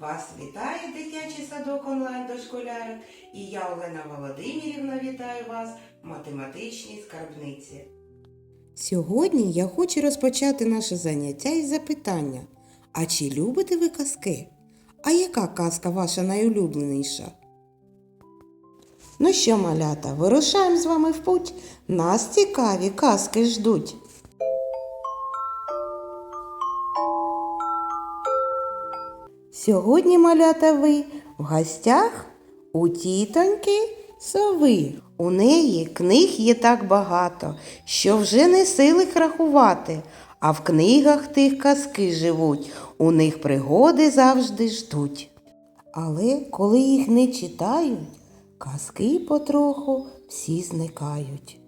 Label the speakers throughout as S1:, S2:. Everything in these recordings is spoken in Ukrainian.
S1: Вас вітає дитячий садок онлайн дошколярів і я, Олена Володимирівна, вітаю вас в математичній скарбниці. Сьогодні я хочу розпочати наше заняття із запитання. А чи любите ви казки? А яка казка ваша найулюбленіша? Ну що, малята, вирушаємо з вами в путь. Нас цікаві казки ждуть. Сьогодні, малята, ви в гостях у тітоньки сови. У неї книг є так багато, що вже не сили їх рахувати, а в книгах тих казки живуть, у них пригоди завжди ждуть. Але коли їх не читають, казки потроху всі зникають.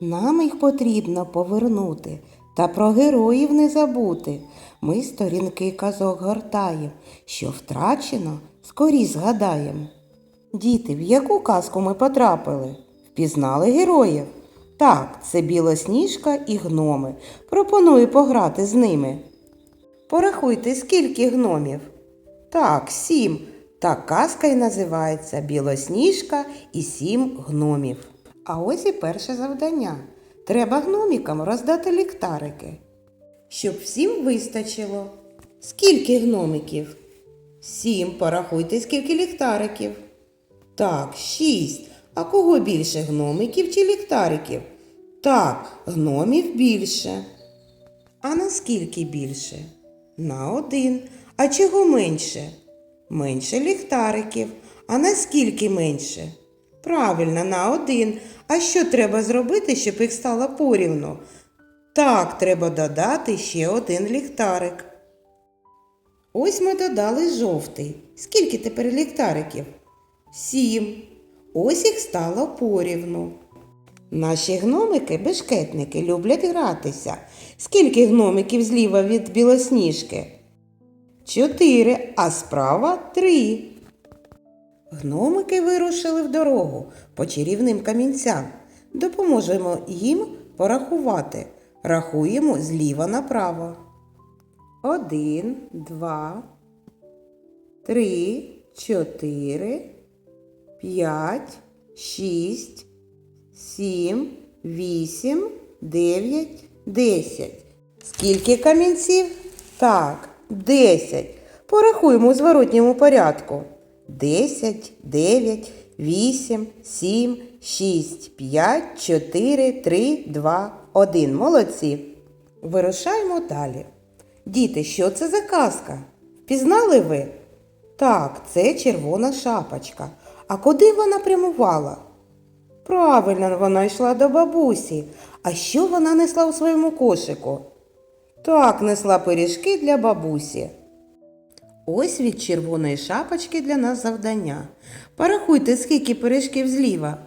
S1: Нам їх потрібно повернути та про героїв не забути. Ми сторінки казок гортаєм, що втрачено, скорі згадаєм. Діти, в яку казку ми потрапили? Впізнали героїв? Так, це білосніжка і гноми. Пропоную пограти з ними. Порахуйте, скільки гномів? Так, сім. Так казка й називається Білосніжка і сім гномів. А ось і перше завдання. Треба гномікам роздати ліхтарики. Щоб всім вистачило. Скільки гномиків? Сім. Порахуйте, скільки ліхтариків. Так, шість. А кого більше гномиків чи ліхтариків? Так, гномів більше. А наскільки більше? На один. А чого менше? Менше ліхтариків. А наскільки менше? Правильно, на один. А що треба зробити, щоб їх стало порівну? Так, треба додати ще один ліхтарик. Ось ми додали жовтий. Скільки тепер ліхтариків? Сім. Ось їх стало порівну. Наші гномики, бешкетники, люблять гратися. Скільки гномиків зліва від білосніжки? Чотири, а справа три. Гномики вирушили в дорогу по чарівним камінцям. Допоможемо їм порахувати. Рахуємо зліва направо. Один, два, три, чотири, п'ять, шість, сім, вісім, дев'ять, десять. Скільки камінців? Так, десять. Порахуємо у зворотньому порядку. Десять, дев'ять, вісім, сім, шість, п'ять, чотири, три, два, один. Молодці. Вирушаємо далі. Діти, що це за казка? Впізнали ви? Так, це червона шапочка. А куди вона прямувала? Правильно, вона йшла до бабусі. А що вона несла у своєму кошику? Так, несла пиріжки для бабусі. Ось від червоної шапочки для нас завдання. Порахуйте, скільки пиріжків зліва.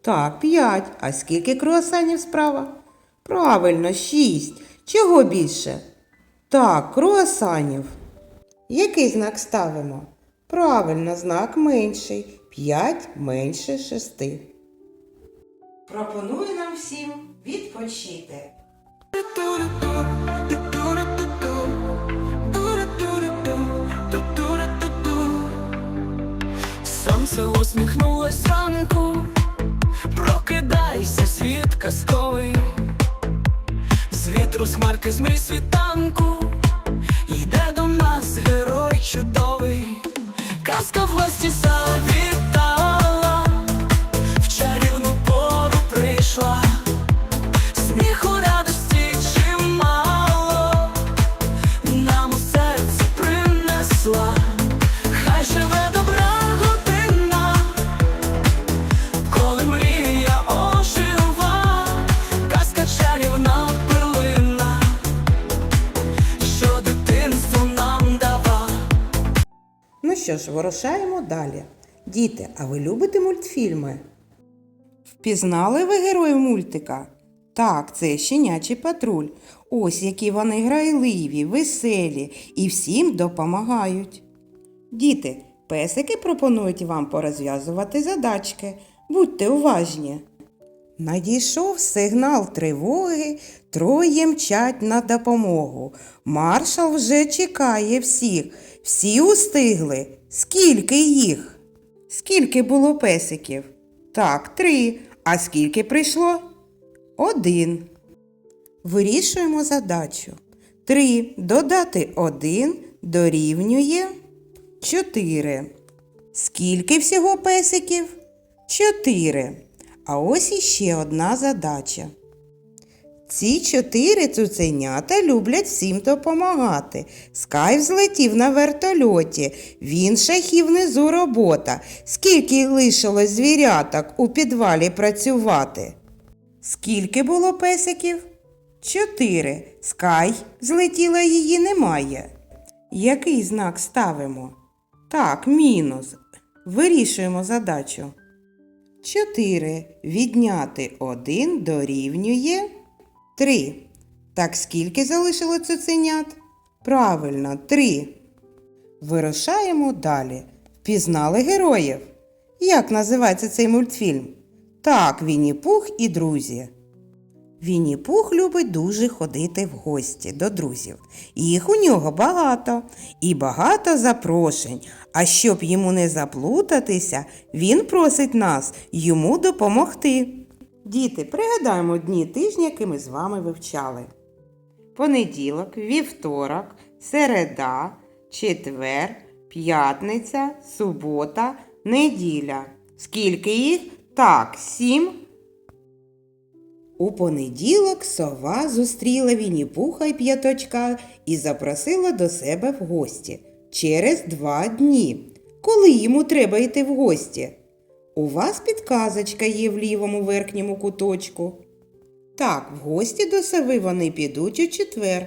S1: Так, п'ять. А скільки круасанів справа? Правильно, шість. Чого більше? Так, круасанів. Який знак ставимо? Правильно, знак менший. П'ять менше шести. Пропоную нам всім відпочити.
S2: Сонце усміхнулось ранку, прокидайся, світ казковий, з вітру смарки змрій що
S1: ж, вирушаємо далі. Діти, а ви любите мультфільми? Впізнали ви героїв мультика? Так, це щенячий патруль. Ось які вони грайливі, веселі і всім допомагають. Діти, песики пропонують вам порозв'язувати задачки. Будьте уважні. Надійшов сигнал тривоги, троє мчать на допомогу. Маршал вже чекає всіх. Всі устигли. Скільки їх? Скільки було песиків? Так, три. А скільки прийшло? Один. Вирішуємо задачу. Три додати один дорівнює чотири. Скільки всього песиків? Чотири. А ось іще одна задача. Ці чотири цуценята люблять всім допомагати. Скай взлетів на вертольоті. Він шахів внизу робота. Скільки лишилось звіряток у підвалі працювати? Скільки було песиків? Чотири. Скай злетіла її немає. Який знак ставимо? Так, мінус. Вирішуємо задачу. 4 відняти 1 дорівнює 3. Так скільки залишило цуценят? Правильно, 3. Вирушаємо далі. Впізнали героїв. Як називається цей мультфільм? Так, Вінні-Пух і друзі. Вінні-Пух любить дуже ходити в гості до друзів. Їх у нього багато і багато запрошень. А щоб йому не заплутатися, він просить нас йому допомогти. Діти, пригадаємо дні тижня, які ми з вами вивчали. Понеділок, вівторок, середа, четвер, п'ятниця, субота, неділя. Скільки їх? Так, сім. У понеділок сова зустріла Вінні-Пуха й п'яточка і запросила до себе в гості через два дні. Коли йому треба йти в гості? У вас підказочка є в лівому верхньому куточку. Так, в гості до сови вони підуть у четвер.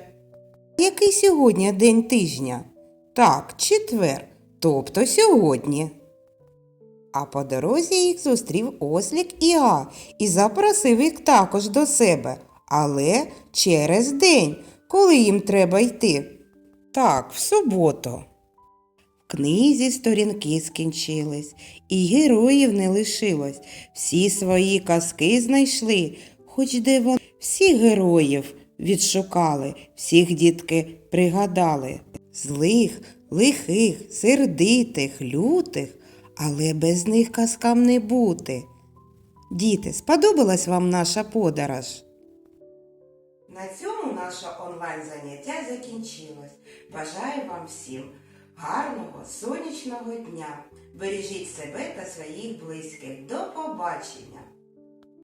S1: Який сьогодні день тижня? Так, четвер, тобто сьогодні. А по дорозі їх зустрів ослік і А і запросив їх також до себе, але через день, коли їм треба йти. Так, в суботу. Книзі сторінки скінчились, і героїв не лишилось. Всі свої казки знайшли, хоч де вони всіх героїв відшукали, всіх дітки пригадали. Злих, лихих, сердитих, лютих, але без них казкам не бути. Діти, сподобалась вам наша подорож? На цьому наше онлайн заняття закінчилось. Бажаю вам всім гарного сонячного дня. Бережіть себе та своїх близьких. До побачення!